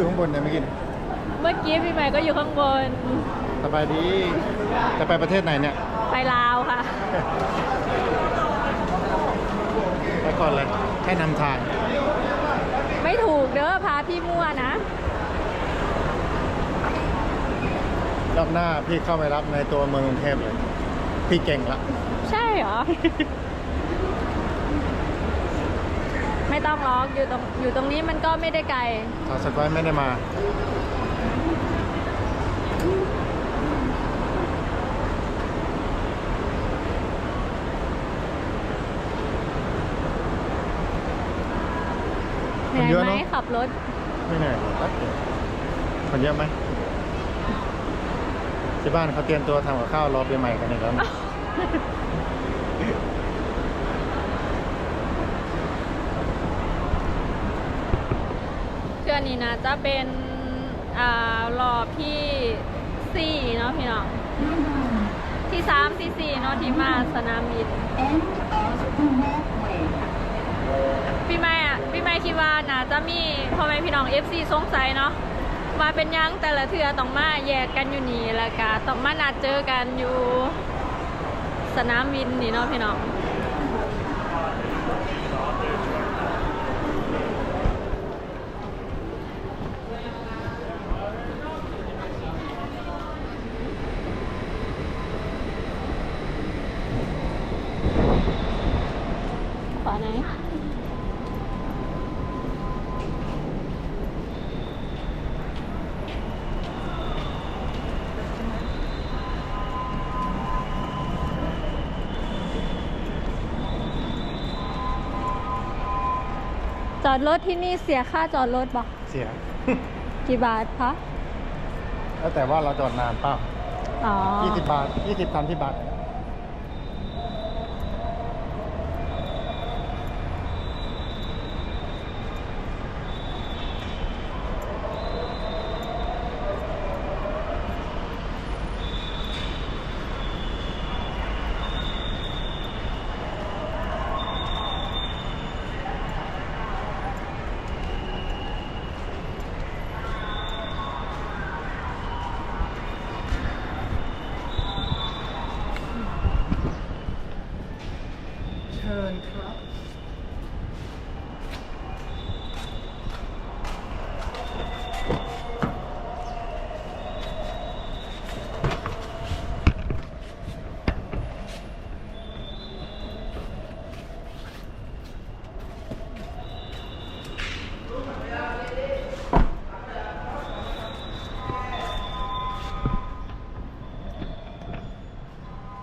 อยู่พี่ยังอยู่ข้างบนเนี่ยเมื่อกี้เนี่ยเมื่อกี้พี่ใหม่ก็อยู่ข้างบน สบายดีจะไปประเทศไหนเนี่ย ไปลาวค่ะ ไปก่อนเลยแค่นำทาง ไม่ถูกเด้อพาพี่มั่วนะ รอบหน้าพี่เข้าไปรับในตัวเมืองกรุงเทพเลย พี่เก่งละ ใช่เหรอ ไม่ต้องล็อกอยู่ตรงอยู่ตรงนี้มันก็ไม่ได้ไกลสาวสกอยไม่ได้มา เหนื่อยคนเยอะไหมเนอะ ขับรถ ไม่เหนื่อยแป๊บเดียวคนเยอะไหมที่บ้านเขาเตรียมตัวทำกับข้าวรอปีใหม่กันอีกแล้วนะ เทื่อนี้นะจะเป็นอ่ารอบที่สี่เนาะพี่น้องที่สามที่สี่เนาะที่มาสนามบินพี่ไม่อะพี่ไม่คิดว่าน่าจะมีพ่อแม่พี่น้อง FC สงสัยเนาะมาเป็นยังแต่ละเทือต้องมาแยกกันอยู่นี่แล้วก็ต้องมานัดเจอกันอยู่ สนามบินนี่เนาะพี่น้อง อดรถที่นี่เสียค่าจอดรถบอกเสีย กี่บาทคะแล้วแต่ว่าเราจอดนานเปล่าอ๋อ 20 บาท 20 30 บาท ชิญครับ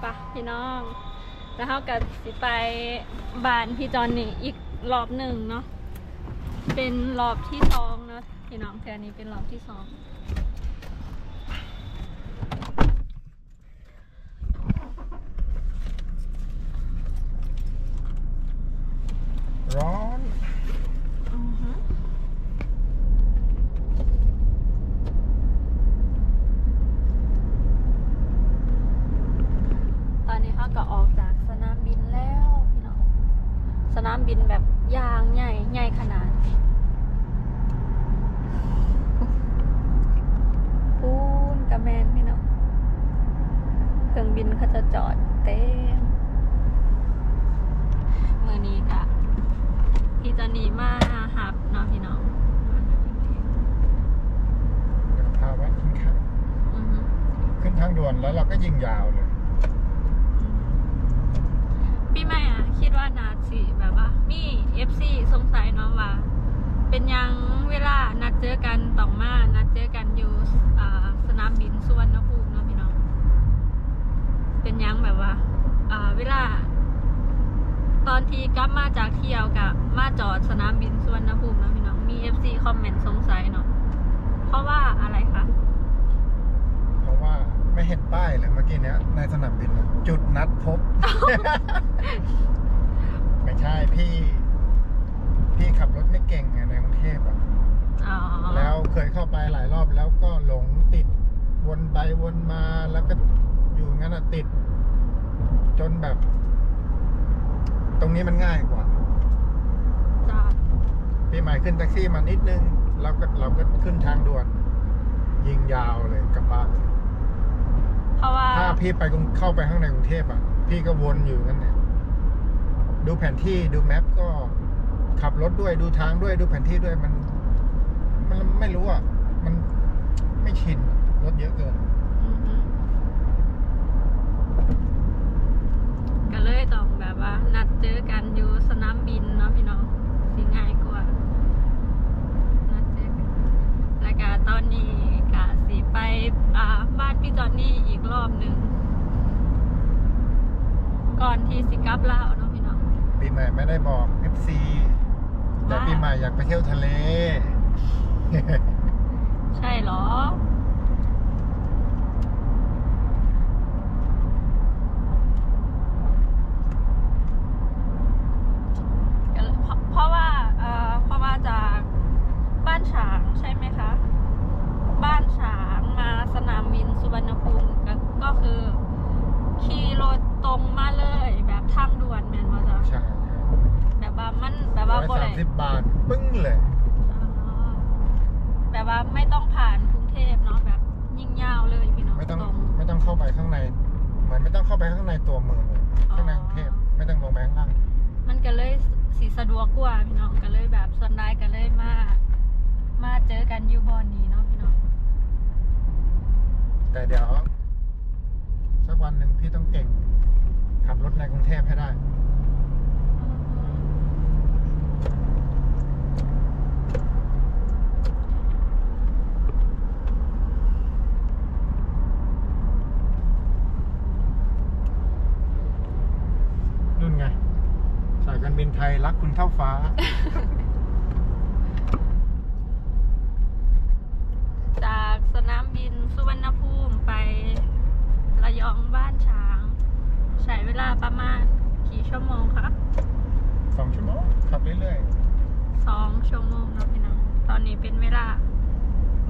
ปะพี่น้อง แล้วเขากับสิไปบ้านพี่จอนนี่อีกรอบหนึ่งเนาะเป็นรอบที่สองเนาะพี่น้องแค่นี้เป็นรอบที่สอง ร้อน อือฮึตอนนี้เขาก็ออกจากสนามบินแล้วพี่น้อง สนามบินแบบยางใหญ่ใหญ่ขนาด ปูนกระแมนพี่น้อง เครื่องบินเขาจะจอดเต็ม มือนี้กะพี่จะหนีมาหับเนาะพี่น้อง เดี๋ยวพาแวะกินข้าว อือฮึ ขึ้นทางด่วนแล้วเราก็ยิงยาวเลย พี่แม่อะคิดว่านาสิแบบว่า มีเอฟซีสงสัยเนาะว่า เป็นหยังเวลานัดเจอกันต้องมานัดเจอกันอยู่อ่าสนามบินสุวรรณภูมิเนาะพี่น้อง เป็นหยังแบบว่าอ่าเวลา ตอนที่กลับมาจากเที่ยวกับมาจอดสนามบินสุวรรณภูมิเนาะพี่น้องมีเอฟซีคอมเมนต์สงสัยเนาะเพราะว่าอะไรคะ ไม่เห็นป้ายเลยเมื่อกี้เนี้ยในสนามบินน่ะจุดนัดพบ ไม่ใช่พี่ พี่ขับรถไม่เก่งไงในกรุงเทพอะอ๋อแล้วเคยเข้าไปหลายรอบแล้วก็หลงติด วนไปวนมาแล้วก็อยู่งั้นอะติด จนแบบ ตรงนี้มันง่ายกว่าจ้ะพี่ใหม่ขึ้นแท็กซี่มานิดนึงเราก็เราก็ขึ้นทางด่วน ยิงยาวเลยกลับบ้าน เพราะว่าถ้าพี่ไปกรุงเข้าไปข้างในกรุงเทพอะ พี่ก็วนอยู่นั่นแหละดูแผนที่ดูแมปก็ขับรถด้วยดูทางด้วยดูแผนที่ด้วยมัน มันไม่รู้อะ มันไม่ชินรถเยอะเกิน อือฮึก็เลยต้องแบบว่า นัดเจอกันอยู่สนามบินเนาะพี่น้องสิง่ายกว่านัดเจอกัน แล้วก็ตอนนี้กะสิไปอ่าบ้านพี่จอนนี่อีกรอบหนึ่งก่อนที่สิกลับลาวเนาะพี่น้องปีใหม่ไม่ได้บอก FC แต่ว่าปีใหม่อยากไปเที่ยวทะเล ใช่เหรอ ก็เลยเพราะเพราะว่าเอ่อเพราะว่าจากบ้านฉางใช่ไหมคะ บ้านฉางมาสนามบินสุวรรณภูมิก็ก็คือ ขี่รถตรงมาเลยแบบทางด่วนแมนมาจ้ะ ใช่ แบบว่ามันแบบ ร้ ว่า อย บ่ สา ได้ มสิบบาท ปึ้งเลย อ๋อแบบว่าไม่ต้องผ่านกรุงเทพเนาะแบบยิ่งยาวเลยพี่น้อง ไม่ต้อง ตรง ไม่ต้องเข้าไปข้างใน เหมือนไม่ต้องเข้าไปข้างในตัวเมืองเลย อ๋อ ข้างในกรุงเทพไม่ต้องลงไปข้างล่าง มันก็เลยสีสะดวกกว่าพี่น้องก็เลยแบบส่วนได้ก็เลยมา มาเจอกันอยู่บอนนี้เนาะพี่น้อง แต่เดี๋ยวสักวันหนึ่งพี่ต้องเก่ง ขับรถในกรุงเทพให้ได้ นู่นไง สายการบิน ไทยรักคุณเท่าฟ้า จากสนามบินสุวรรณภูมิไประยองบ้านช้าง ใช้เวลาประมาณกี่ชั่วโมงคะสองชั่วโมงขับเรื่อยสองชั่วโมงเนาะพี่น้องตอนนี้เป็นเวลา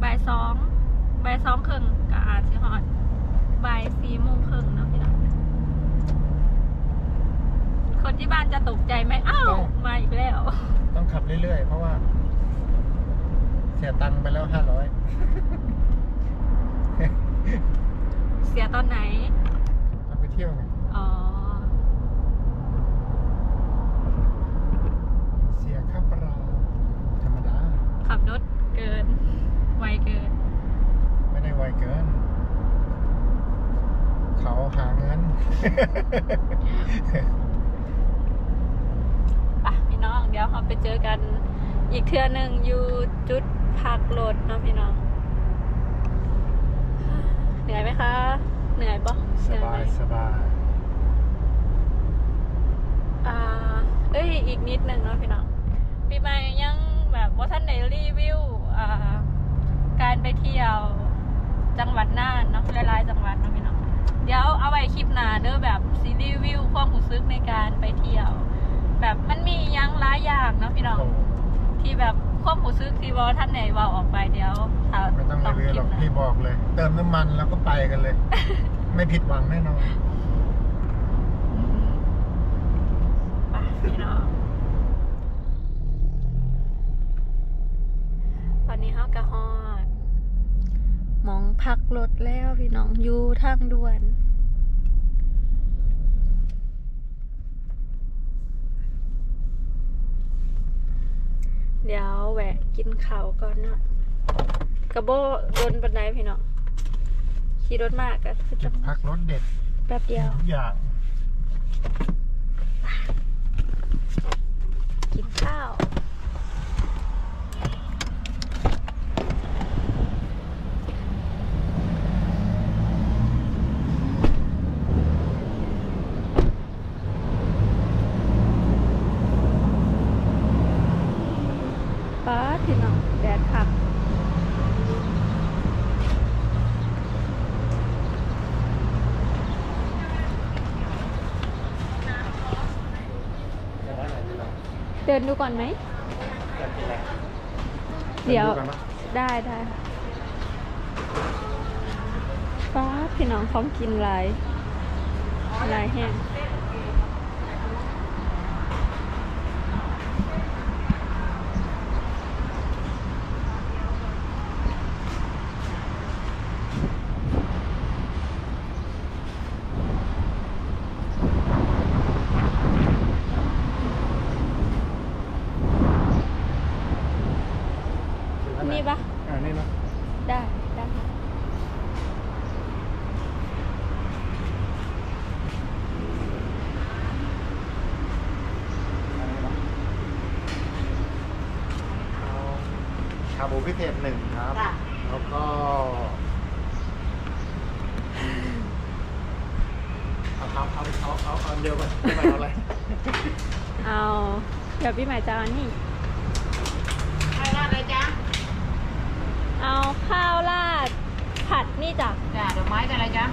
บ่ายสองบ่ายสองครึ่งก็อาจสิฮอดบ่ายสี่โมงครึ่งเนาะพี่น้อง คนที่บ้านจะตกใจไหมอ้าวมาอีกแล้วๆต้องขับเรื่อยๆ เพราะว่า เสียตังค์ไปแล้วห้าร้อยเสียตอนไหนต้องไปเที่ยวไงอ๋อเสียค่าปรับธรรมดา ขับรถเกิน ไวเกิน ไม่ได้ไวเกิน เขาหาเงินปะพี่น้องเดี๋ยวเราไปเจอกันอีกเทื่อหนึ่งอยู่จุดพักรถเนาะพี่น้อง เหนื่อยไหมคะ เหนื่อยปะสเหนื่อยบาไหมยสบายอ่าเอ้ยอีกนิดหนึ่งเนาะพี่น้องปีใหม่ยังแบบว่าท่านไหนรีวิวอ่าการไปเที่ยวจังหวัดน่านเนาะหลายๆจังหวัดเนาะพี่น้องเดี๋ยวเอาไว้คลิปหน้าเด้อแบบซีรีวิวความรู้สึกในการไปเที่ยว แบบมันมีอยังหลายอย่างเนาะพี่น้องโอ้ที่แบบความรู้สึกที่ว่าท่านไหนเว่าออกไปเดี๋ยวถ้าไม่ต้องรีวิวหรอกพี่บอกเลย เติมน้ำมันแล้วก็ไปกันเลย ไม่ผิดหวังแน่นอนอืมไปพี่น้องตอนนี้เฮากะฮอดหมองพักรถแล้วพี่น้องอยู่ทางด่วน เดี๋ยวแวะกินข้าวก่อนเนาะกระโบโดนบันไดพี่เนาะขี่รถมากก็คือจุจะดพักรถเด็ดแป๊บเดียวทุกอย่างกินข้าว ป้าดพี่น้องแดดคัก เดินดูก่อนไหม เดี๋ยว ได้ได้ป้าพี่น้องพร้อมกินลายลายแห้งนี่ปะ อ่านี่เนอะ ได้ได้ เอา ชาบูพิเศษหนึ่งครับแล้วก็เอาเอาเอาเอาเอาเอาเดียวกันไม่เอาอะไรเอาเดี๋ยวพี่ใหม่จะเอาอันนี่ ใครว่าอะไรจ๊ะเอาข้าวราดผัดนี่จ้ะ จ้ะดอกไม้กับอะไรจ๊ะ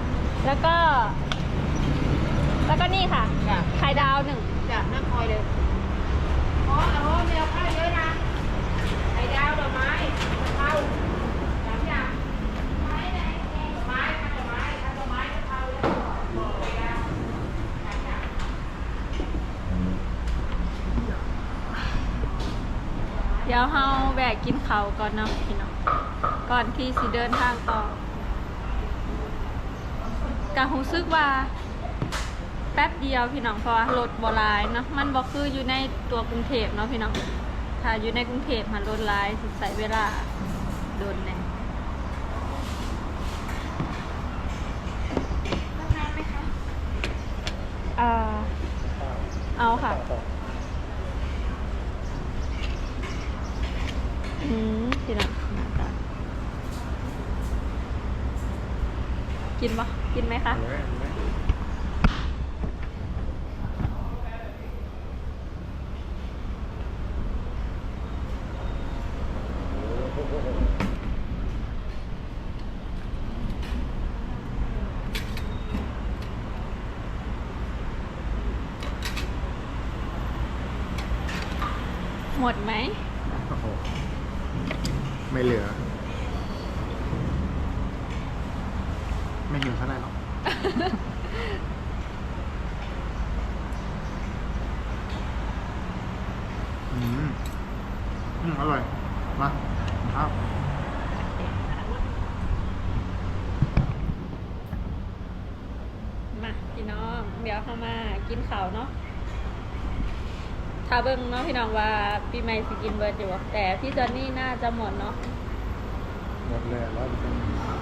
แล้วก็ แล้วก็นี่ค่ะจ้ะไข่ดาวหนึ่งจ้ะนั่งคอยเลยโอ้โหเดียวข้าวเยอะนะไข่ดาวดอกไม้กะ เดี๋ยวเฮาแวะกินเขาวก่อนเนาะพี่น้องก่อนที่สิเดินทางต่อกะรู้สึกว่า แป๊บเดียวพี่น้องเพราะว่ารถบหลายเนาะมันบ่คืออยู่ในตัวกรุงเทพเนาะพี่น้อง ถ้าอยู่ในกรุงเทพมันรถหลายสิใช้เวลาโดนแน่อ่าเอาค่ะ อืมพี่น้องหน้าตากินปะกินไหมคะ เอาเลยเอาเลย หมดไหม โอ้โห ไม่เหลือ ไม่หิวเท่าไหร่หรอก อืม อืม อร่อย มาครับ มาพี่น้อง เดี๋ยวเข้ามากินข้าวเนาะถ้าเบิ้งเนาะพี่น้องว่าปีใหม่สิกินเบิร์ดอยู่บ่แต่พี่จอนนี่น่าจะหมดเนาะหมดเลยร้อยเปอร์เซ็นต์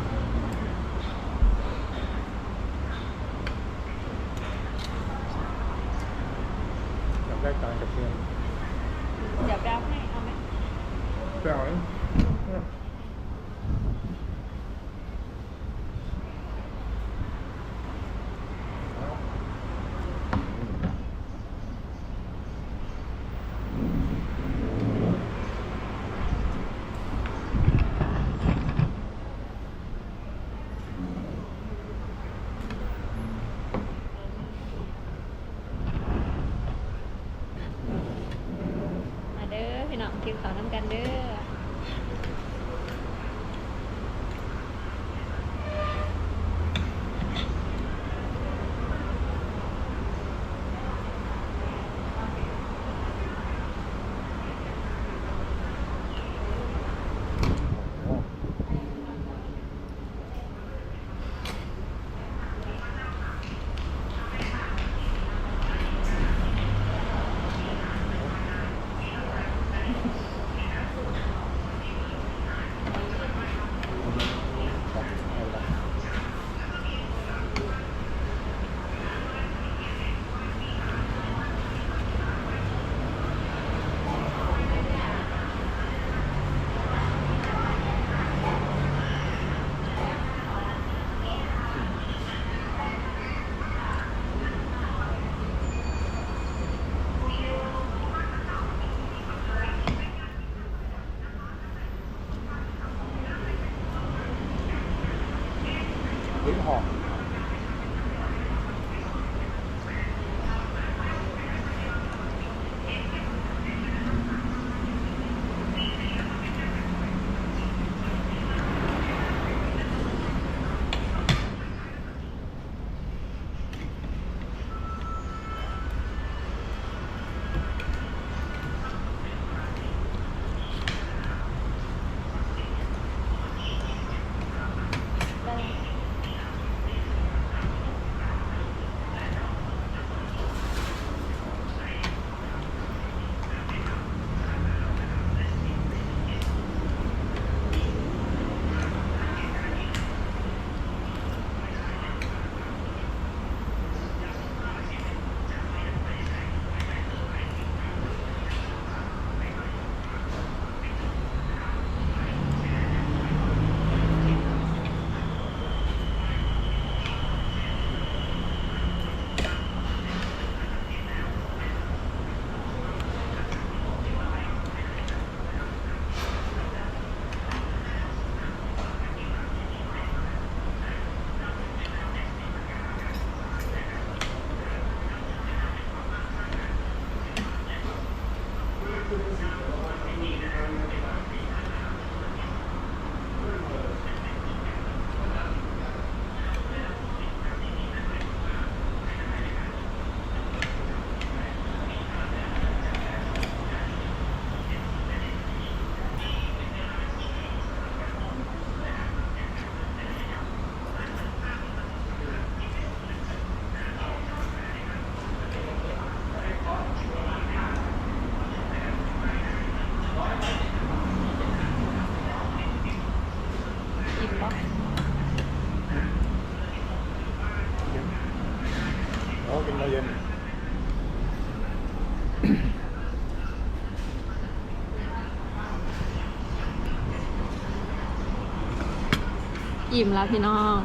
อิ่มแล้วพี่น้อง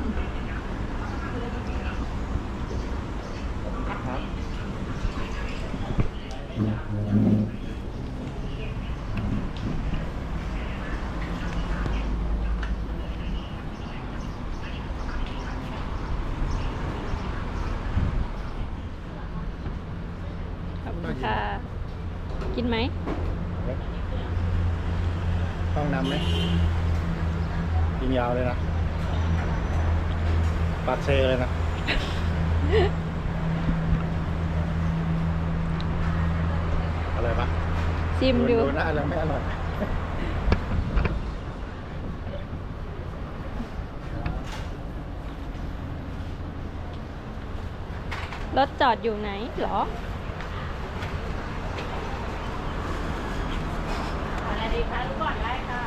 ครับ ขอบคุณค่ะ กินไหม ต้องนำไหมยิงยาวเลยนะปากเซเลยนะ อะไรปะ ชิมดูดูหน้าแล้วไม่อร่อยรถจอดอยู่ไหนเหรออะไรดีคะรู้ก่อนได้ค่ะอะ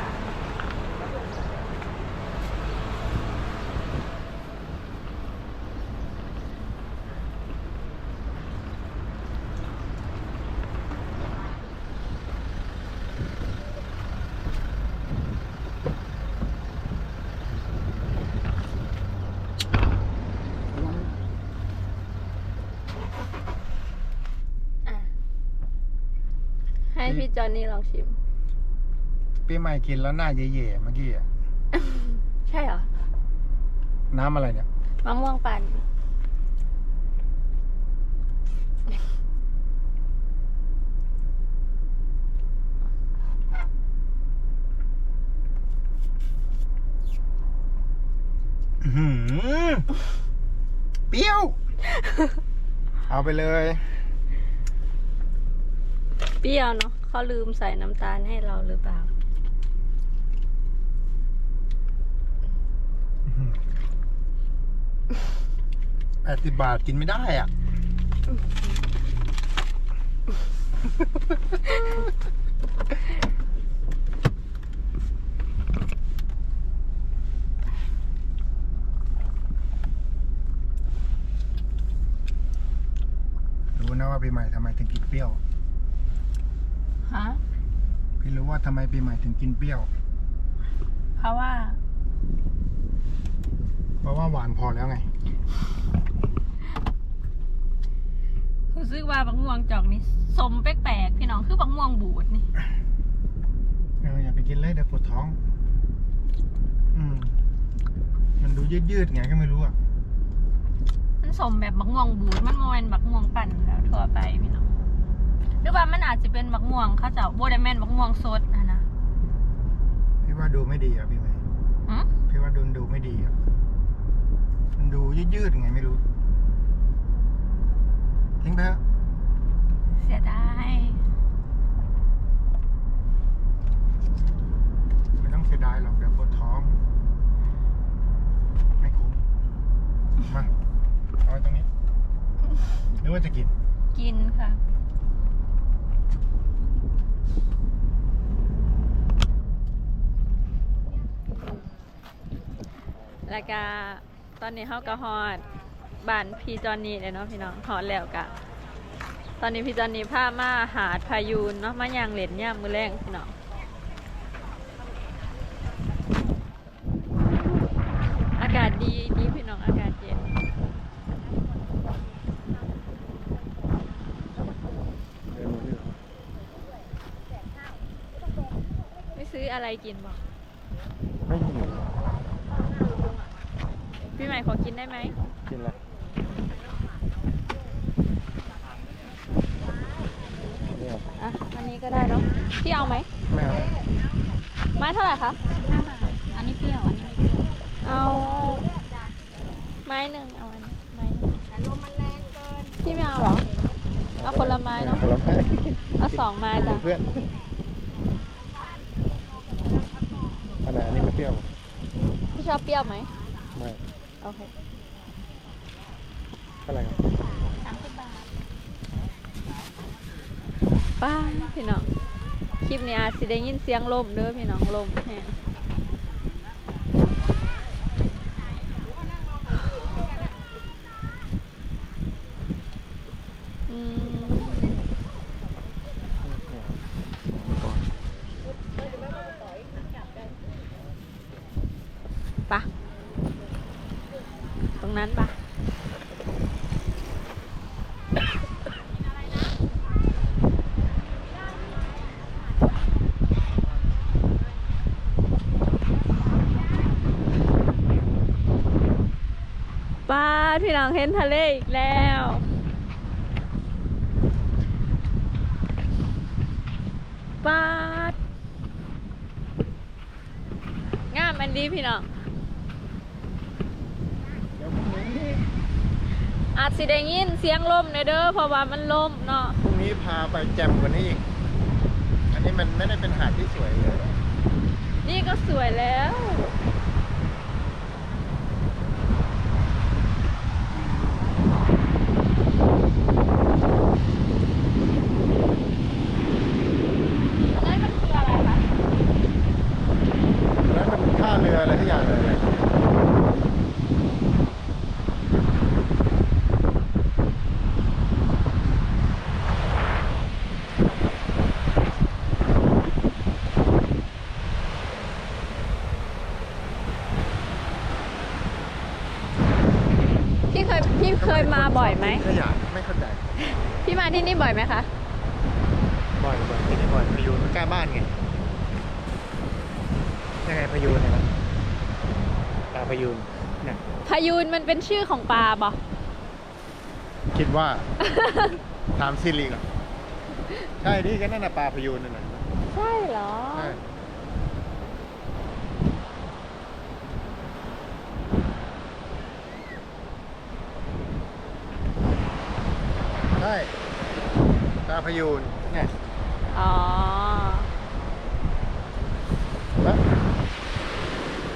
พี่จอนนี่ลองชิม ปีใหม่กินแล้วหน้าเย่ๆเมื่อกี้อะใช่เหรอน้ำอะไรเนี่ย มะม่วงปั่นอื้อหือเปรี้ยว เอาไปเลย เปรี้ยวเนาะ เขาลืมใส่น้ำตาลให้เราหรือเปล่า แปดสิบบาทกินไม่ได้อะ รู้นะว่าปีใหม่ทำไมถึงกินเปรี้ยว ฮะ พี่รู้ว่าทำไมปีใหม่ถึงกินเปรี้ยว เพราะว่า เพราะว่าหวานพอแล้วไง รู้สึกว่าบักม่วงจอกนี่สมแปลกๆพี่น้องคือบักม่วงบูดนี่เอออย่าไปกินเลยเดี๋ยวปวดท้อง อืม มันมันดูยืดๆไงก็ไม่รู้อะ มันสมแบบมักม่วงบูดมันโมเมนมักม่วงปั่นแล้วทั่วไปพี่น้อง หรือว่ามันอาจจะเป็นมักม่วงเขาเจะโบไดแมนมักม่วงสดนะนะพี่ว่าดูไม่ดีอะพี่ไหมหืมพี่ว่าดูดูไม่ดีอะมันดูยืดๆไงไม่รู้ทิ้งไปเถอะเสียดายไม่ต้องเสียดายหรอกเดี๋ยวปวดท้อง ไม่คุ้มมาเอาไว้ตรงนี้หรือว่าจะกิน กินค่ะ แล้วก็ตอนนี้เขาก็ฮอดบ้านพี่จอนนี่เลยเนาะพี่น้องฮอดแล้วกะ ตอนนี้พี่จอนนี่พามาหาดพายูนเนาะมายางเหรียญย่ามมือแรงพี่น้องอากาศดีดีพี่น้องอากาศเย็น ไม่ซื้ ออะไรกินบอกไม่หิวพี่ใหม่ขอกินได้ไหมกินแล้วอะอันนี้ก็ได้เนาะพี่เอาไหมไม่เอาไม้เท่าไหร่คะอันนี้เปรี้ยว อันนี้ไม่เปรี้ยว เอาไม้หนึ่งเอาอันนี้ไม้หนึ่งแต่ลมมันแรงเกินพี่ไม่เอาเหรอ เอาคนละไม้เนาะผลไม้เอาสองไม้จ้ะเพื่อนอันไหนอันนี้ไม่เปรี้ยว พี่ช อบเปรี้ยวไหมไม่โอเคเท่าไหร่ครับสามสิบบาทป้าพี่น้อง คลิปนี้อาจสิได้ยินเสียงลมเด้อพี่น้องลมแฮงอืมปะตรงนั้นปะป้าพี่ น้องเห็นทะเลอีกแล้วป้าดงามอันดีพี่น้องเดี๋ยวพรุ่งนี้อาจสิได้ยินเสียงลมในอยเด้อเพราะว่ามันลมเนาะพรุ่งนี้พาไปแจ่มกว่านี้อีก อันนี้มันไม่ได้เป็นหาดที่สวยเลย นี่ก็สวยแล้ว นั่นมันคืออะไรคะ แล้วมันท่าเรืออะไรทุกอย่างเลย พี่เคยพี่เคย มาบ่อยไหมขยะไม่เข้าใจ พี่มาที่นี่บ่อยไหมคะ บ่อยบ่อยที่นี่บ่อยพายุมันใกล้บ้านไง ยังไงพายุเนี่ยนะปลาพายุเนี่ยพายูนมันเป็นชื่อของปลาบ่คิดว่า ถามซิริก่อนใช่ดิก็นั่นน่ะปลาพายุนั่นน่ะใช่เหรอ ช่ใช่ปลาพายุเนี่ยอ๋อปะ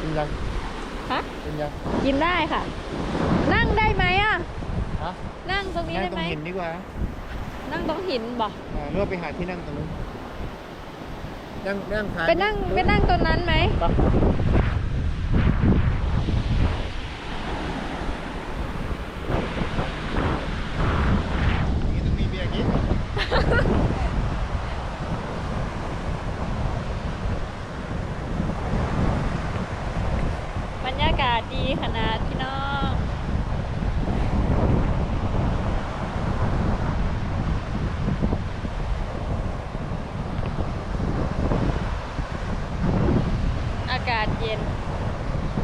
กินยังฮะกินยังกินได้ค่ะ นั่งได้ไหมอะฮะนั่งตรงนี้นั่งได้ตรไหมงหินดีกว่า นั่งตรงหินบ่อ่าหรือว่าไปหาที่นั่งตรงนู้นนั่งนั่งทานไปนั่งไปนั่งตรงนั้นไหม ขนาดพี่น้องอากาศเย็น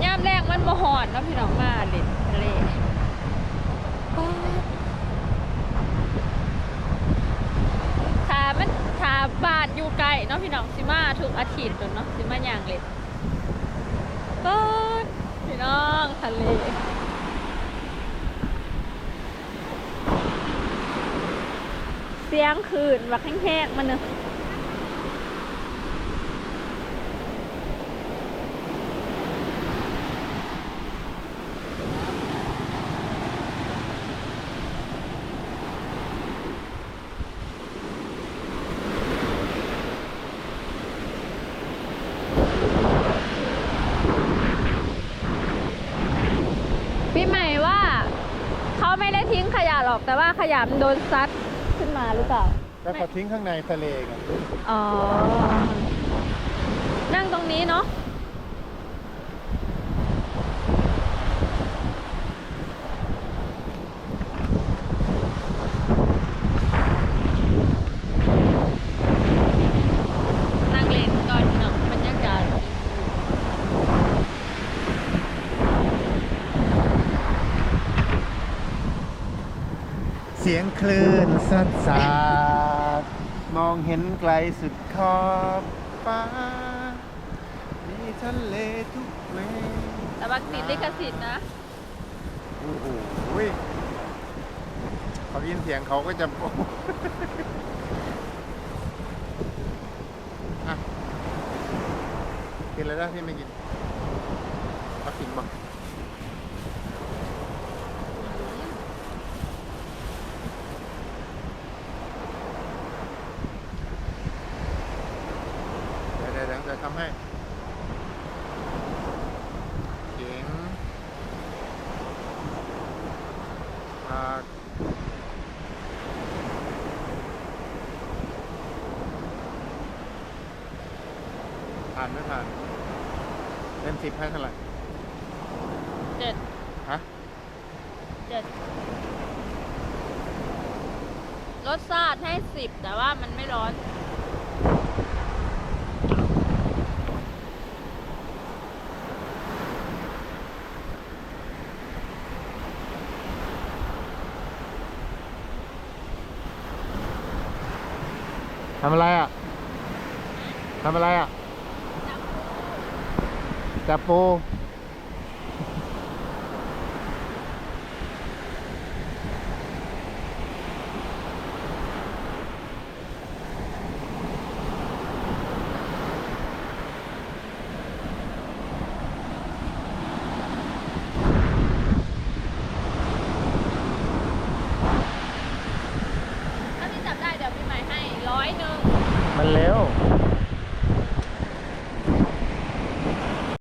ย่ามแรกมันบ่หอนเนาะพี่น้องมาเล่นทะเลถามันถาบาทอยู่ไกลเนาะพี่น้องซิมาทุกอาทิตย์ งคืนวักแห้งๆมันเนอะพี่ใหม่ว่า เขาไม่ได้ทิ้งขยะหรอกแต่ว่าขยะมันโดนซัดขึ้นมาหรือเปล่า แล้วเขาทิ้งข้างในทะเลกันอ๋อ นั่งตรงนี้เนาะนั่งเล่นก่อนเนาะบรรยากาศเสียงคลื่นซัดสาดมองเห็นไกลสุดขอบฟ้า มีทะเลทุกเวแต่ว่าติดลิขสิทธิ์นะโอ้โหพอได้ยินเสียงเขาก็จะ อะกินเลยได้พี่ไม่กินเอากินบ้างเดี๋ยวเดี๋ยวเดี๋ยวเดี๋ยวทำให้เก่งอ่าผ่านไม่ผ่านเต็มสิบให้เท่าไหร่ เจ็ด ฮะ เจ็ด รสชาติให้สิบแต่ว่ามันไม่ร้อน ทำอะไรอะ ทำอะไรอะ จับปู